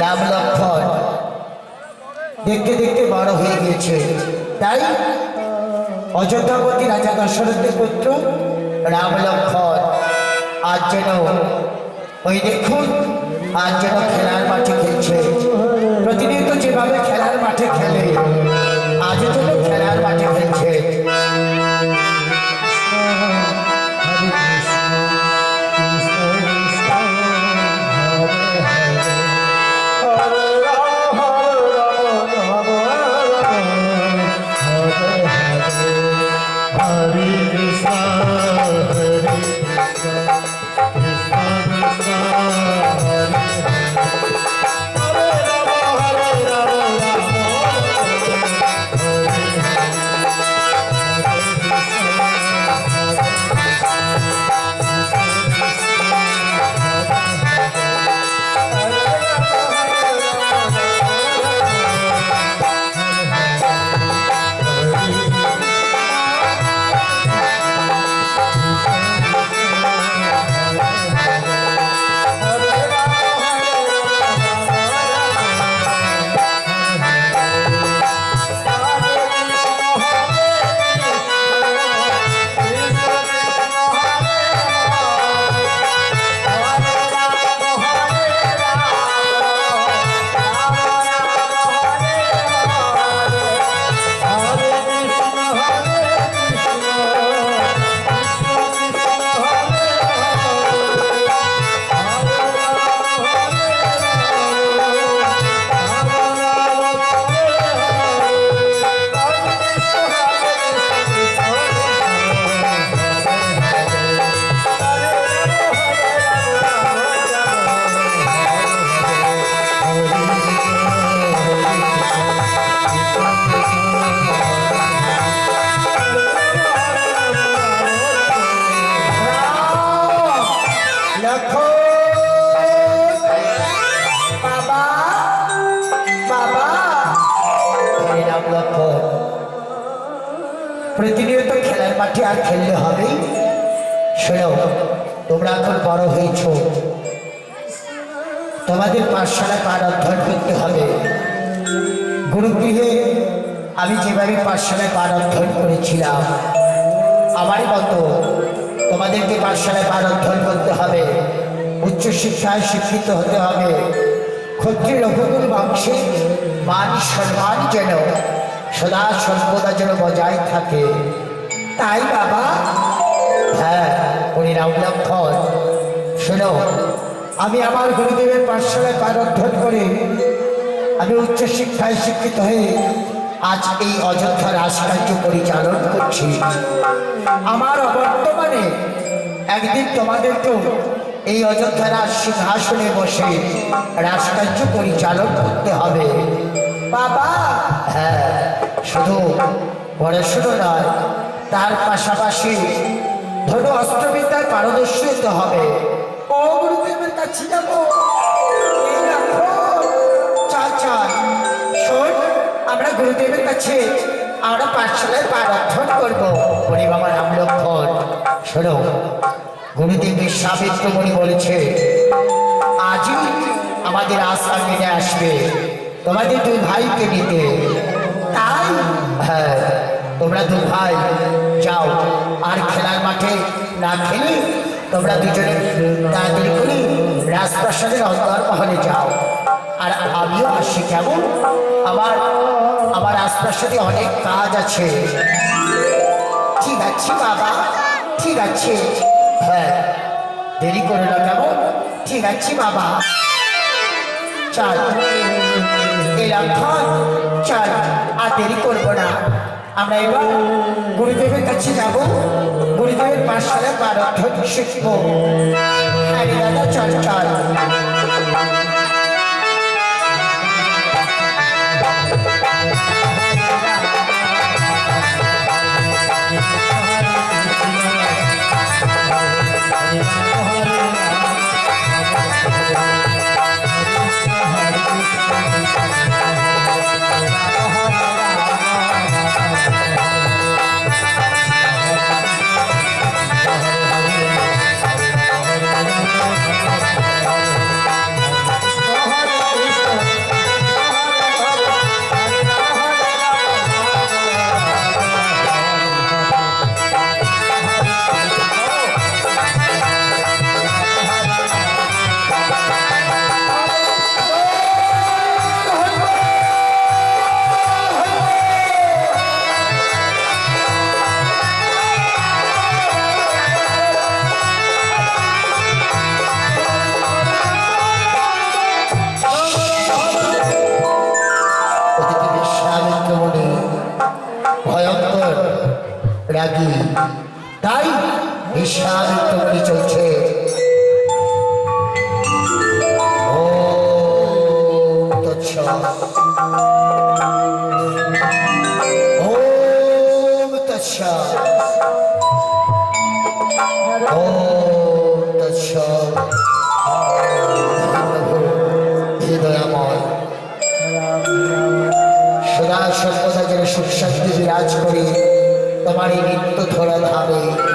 রাম লক্ষণ দেখতে দেখতে বড় হয়ে গিয়েছে তাই অযোধ্যাপতি রাজা দশরথের পুত্র রাম লক্ষণ আজ যেন ওই দেখুন আজ যেন খেলার মাঠে খেলছে। মাঠে আর খেললে হবে শোনো, তোমরা এখন বড় হয়েছ। তোমাদের পাঠশালায় পাঠ অধ্যয়ন করতে হবে। গুরুগৃহে আমি যেভাবে পাঠশালায় পাঠ অধ্যয়ন করেছিলাম, আমারই মতো তোমাদেরকে পাঠশালায় পাঠ অধ্যয়ন করতে হবে। উচ্চশিক্ষায় শিক্ষিত হতে হবে। ক্ষত্রিয় রঘুকুল বংশে মান সম্মান যেন সদা সর্বদা যেন বজায় থাকে। তাই বাবা। হ্যাঁ উনি রাম লক্ষণ। শোনো আমি আমার গুরুদেবের পাঠশালায় পাঠ অধ্যয়ন করে আমি উচ্চশিক্ষায় শিক্ষিত হয়ে আজ এই অযোধ্যা রাজকার্য পরিচালন করছি। আমার বর্তমানে একদিন তোমাদেরকেও এই অযোধ্যা রাজ সিংহাসনে বসে রাজকার্য পরিচালন করতে হবে। বাবা। হ্যাঁ শুধু পড়াশুনো নয় তার পাশাপাশি ধনু অস্ত্রবিদ্যার পারদর্শী হতে হবে। ও গুরুদেবের কাছে যাব। চল চল। শোন, আমরা গুরুদেবের কাছে আমরা পাঠশালায় পারার্থন করব। বলি, বাবা, রাম লক্ষণ, শোনো গুরুদেবের সাবিত্রমণি বলেছে, আজই আমাদের মেনে আসবে। তোমাদের দুই ভাইকে নিতে। তাই? হ্যাঁ। তোমরা দু ভাই, যাও। আর খেলার মাঠে না খেলে তোমরা দুজনে তাড়াতাড়ি করে রাজপ্রাসাদের অন্তর মহলে যাও। আর আমিও আসি কেমন? আমার আমার রাজপ্রাসাদে অনেক কাজ আছে। ঠিক আছে বাবা, ঠিক আছে। হ্যাঁ দেরি করো না কেমন? ঠিক আছে বাবা। চল, এলাম চল, আর দেরি করব না। আমরা এবার গুরুদেবের কাছে যাব। গুরুদেবের পাঠশালায় পারদ্ধ শিখব। দাদা চল চল রাগি তাই বিশ্বামিত্র মুনি চলছে। ও সর্বদা যেন সুখ শান্তি বিরাজ করে। তোমার এই নিত্য ধরা ধামে।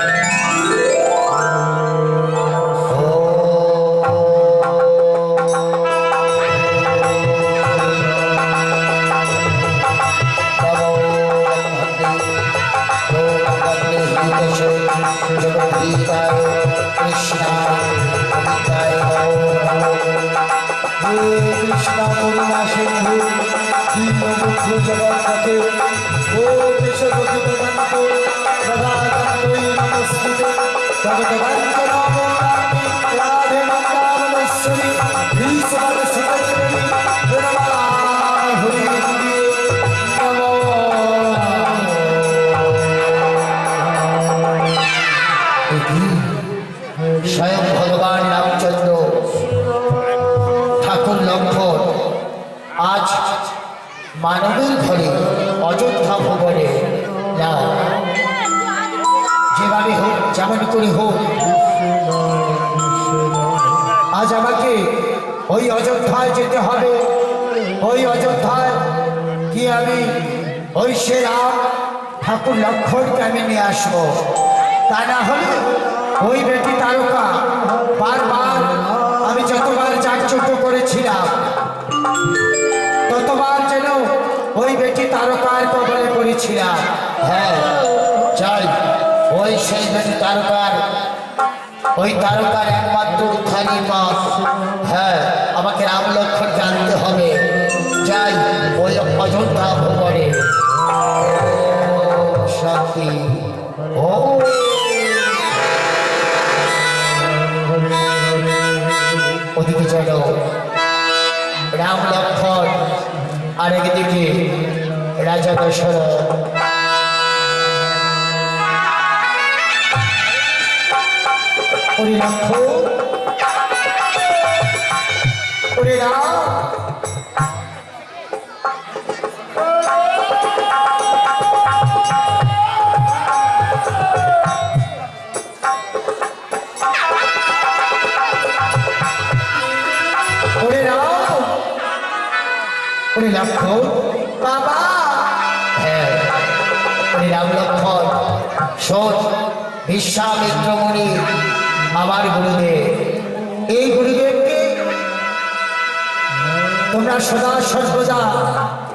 জগদগান্ত ওই সে রাম ঠাকুর লক্ষণকে আমি নিয়ে আসব। তা না হলে ওই বেটি তারকা, বারবার আমি যতবার চাকচুট করেছিলাম, ততবার যেন ওই বেটি তারকার কবলে পড়েছিলাম। হ্যাঁ চাই ওই সেই বেটি তারকার, ওই তারকার একমাত্র উত্থানী পথ হ্যাঁ আমাকে রাম লক্ষণ জানতে হবে। যাই, ওই অযোধ্যা ভবনে। শান্তি। ও। ওদিকে যেন রাম লক্ষণ আর একদিকে রাজা দশরথ। ওরে লক্ষণ। ওরে রাম। ওরে লক্ষণ বাবা। হ্যাঁ ওরে রাম লক্ষণ। শোন বিশ্বামিত্র মুনি আমার গুরুদেব। এই গুরুদেবকে তোমরা সদা সর্বদা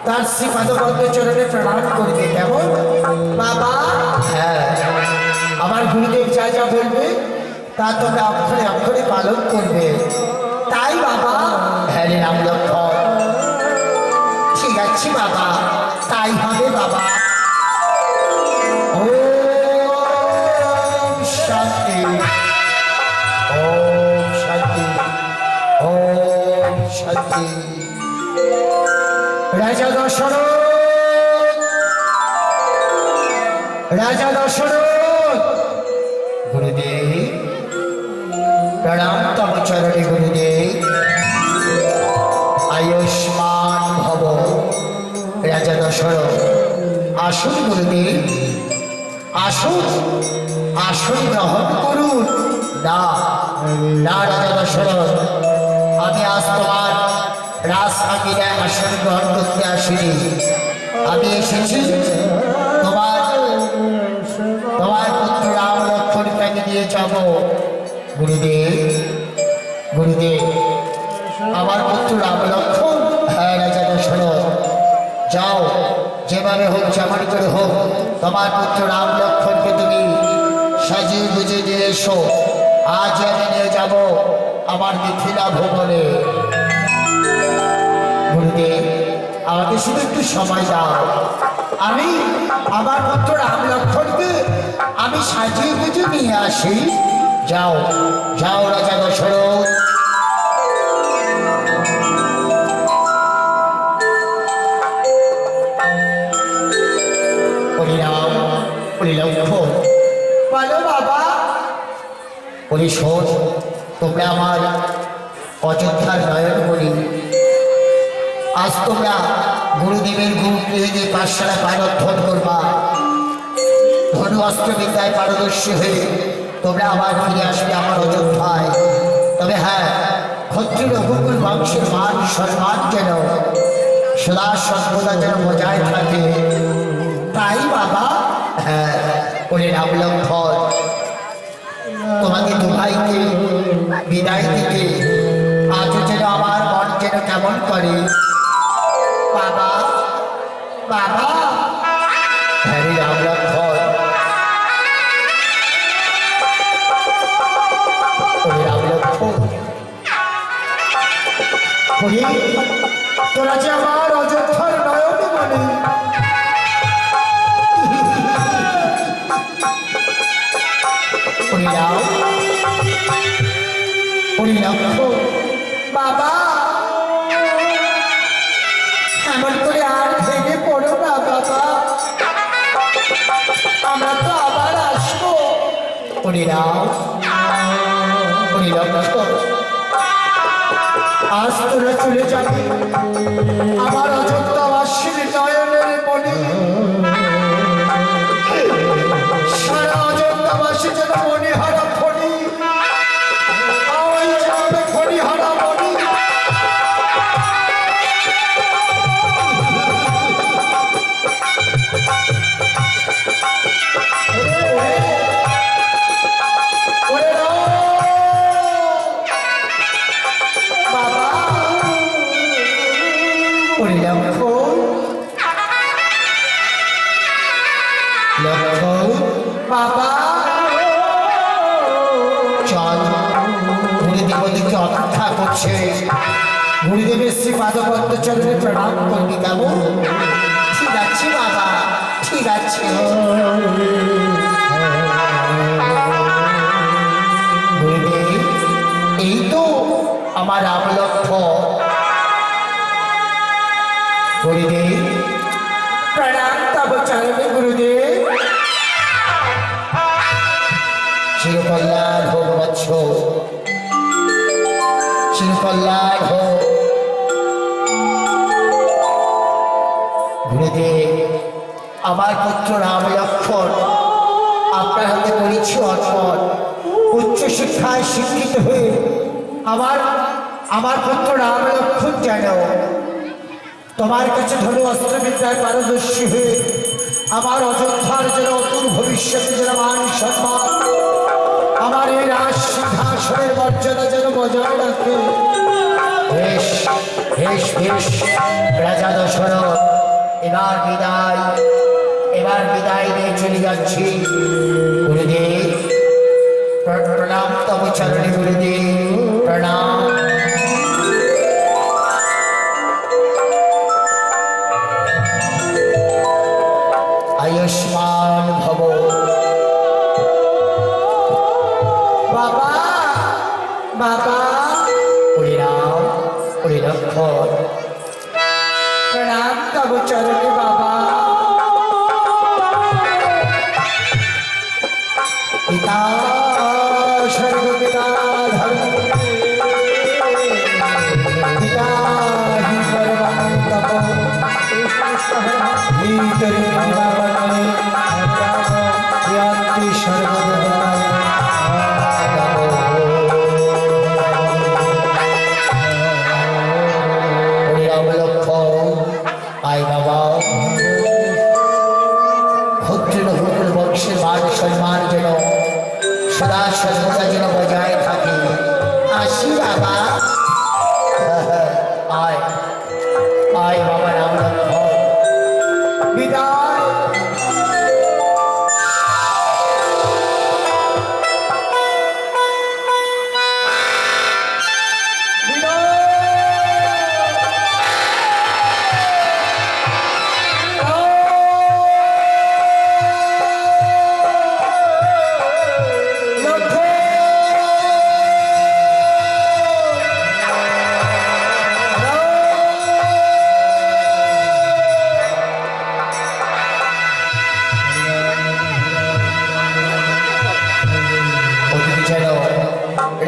তার শ্রীপাদবদ্ধ চরণে প্রণাম করবে কেমন? বাবা। হ্যাঁ আমার গুরুদেব যা যা বলবে তা তোমরা অক্ষরে অক্ষরে পালন করবে। তাই বাবা। হ্যাঁ রে রাম লক্ষণ আছে বাবা। তাই হবে বাবা। রাজা দশরথ। রাজা দশরথ। গুরুদেব। প্রণাম তব চরণে গুরুদেব। দশরথ আসুন গুরুদেব। আসুন। আসুন গ্রহণ করুন। না না রাজা দশরথ আমি আজ তোমার রাজসাকিরা আসন গ্রহণ করতে আসিনি। আমি এসেছি তোমার তোমার পুত্র রাম লক্ষ্মণকে আমি নিয়ে যাব। গুরুদেব গুরুদেব, আমার পুত্র রাম লক্ষ্মণ যেভাবে হোক, যেমন করে হোক, তোমার পুত্র রাম লক্ষ্মণকে তুমি সাজিয়ে গুজিয়ে দিয়ে এসো। আজ আমি নিয়ে যাব আমার মিথিলা ভবনে। আমাকে শুধু একটু সময় দাও। আমি আমার পুত্র রাম লক্ষ্মণকে আমি সাজিয়ে গুজিয়ে নিয়ে আসি। যাও যাও রাজা দশরথ। শোন তোমরা আমার অযোধ্যার নয়নমণি আজ তোমরা গুরুদেবের গুরুগৃহে যে পাঠশালা পায়রোদ্ধন করবা। ধনু অস্ত্রবিদ্যায় পারদর্শী হয়ে তোমরা আবার ফিরে আসবে আমার অযোধ্যায়। তবে হ্যাঁ ক্ষত্রিয় রঘুকুল বংশের মান সম্মান যেন সদা সর্বদা যেন বজায় থাকে। তাই বাবা হ্যাঁ ওরে রামলক্ষণ তোমাকে দুভাইকে বিদায় দিতে আজও যেন আমার মন যেন কেমন করে। বাবা বাবা। হ্যাঁ রে রামলক্ষণ ওরে রামলক্ষণ তোরা যে আমার অযোধ্যার নয়ন মানে ওরে রাম বাবা! এমন করে আর ভেঙে পড়ো না, বাবা। আমরা তো আবার আসব। ওরে রাম ওরে লক্ষ্মণ আজ তোরা চলে যাবে। আমার অযোধ্যাবাসীর নয়নের করছে গুরুদেবের শ্রী পাদপদ্ম প্রণাম করবি কেমন? ঠিক আছে বাবা, ঠিক আছে। এই তো আমার আমলক্ষ গুরুদেব আমার পুত্র রাম লক্ষণ। আপনার হাতে করেছি অর্পণ। উচ্চ শিক্ষায় শিক্ষিত হয়ে আমার আমার পুত্র রাম লক্ষণ যেন। তোমার কাছে ধনু অস্ত্রবিদ্যায় পারদর্শী হয়ে আমার অযোধ্যার যেন অতুল ভবিষ্যতে যেন মান সম্মান, আমার এই রাজ সিংহাসনের মর্যাদা যেন বজায় রাখে। বেশ বেশ বেশ, রাজা দশরথ। এবার বিদায় এবার বিদায় নিয়ে চলে যাচ্ছি। গুরুদেব প্রণাম তব চরণে গুরুদেব প্রণাম।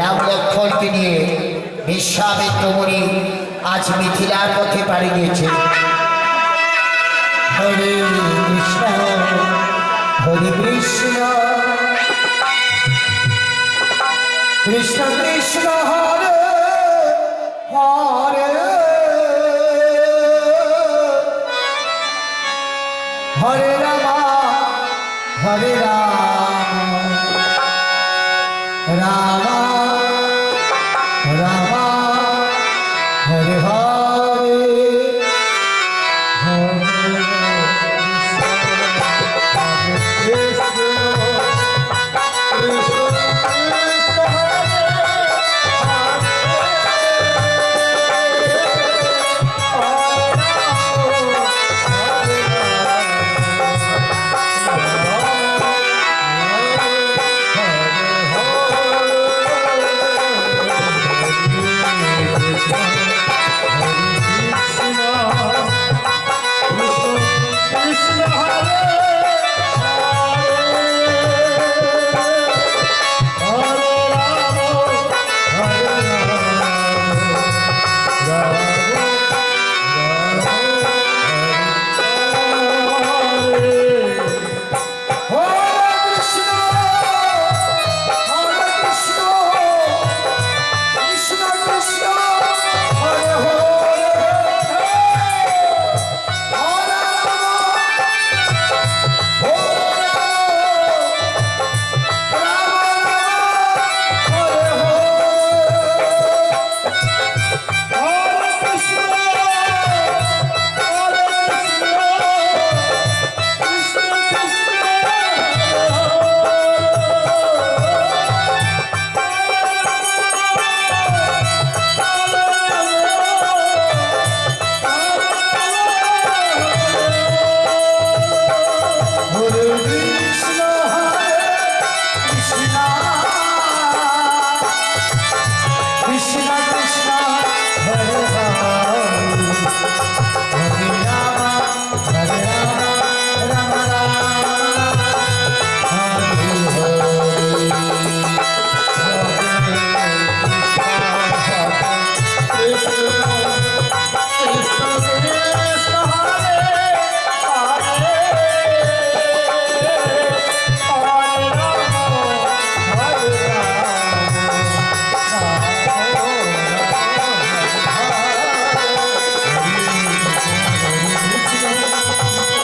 রাম লক্ষ্মণকে নিয়ে বিশ্বামিত্র মুনি আজ মিথিলার পথে পাড়ি দিয়েছে। হরে কৃষ্ণ হরে কৃষ্ণ। কৃষ্ণ কৃষ্ণ, হরে হরে। হরে রাম হরে রাম। রাম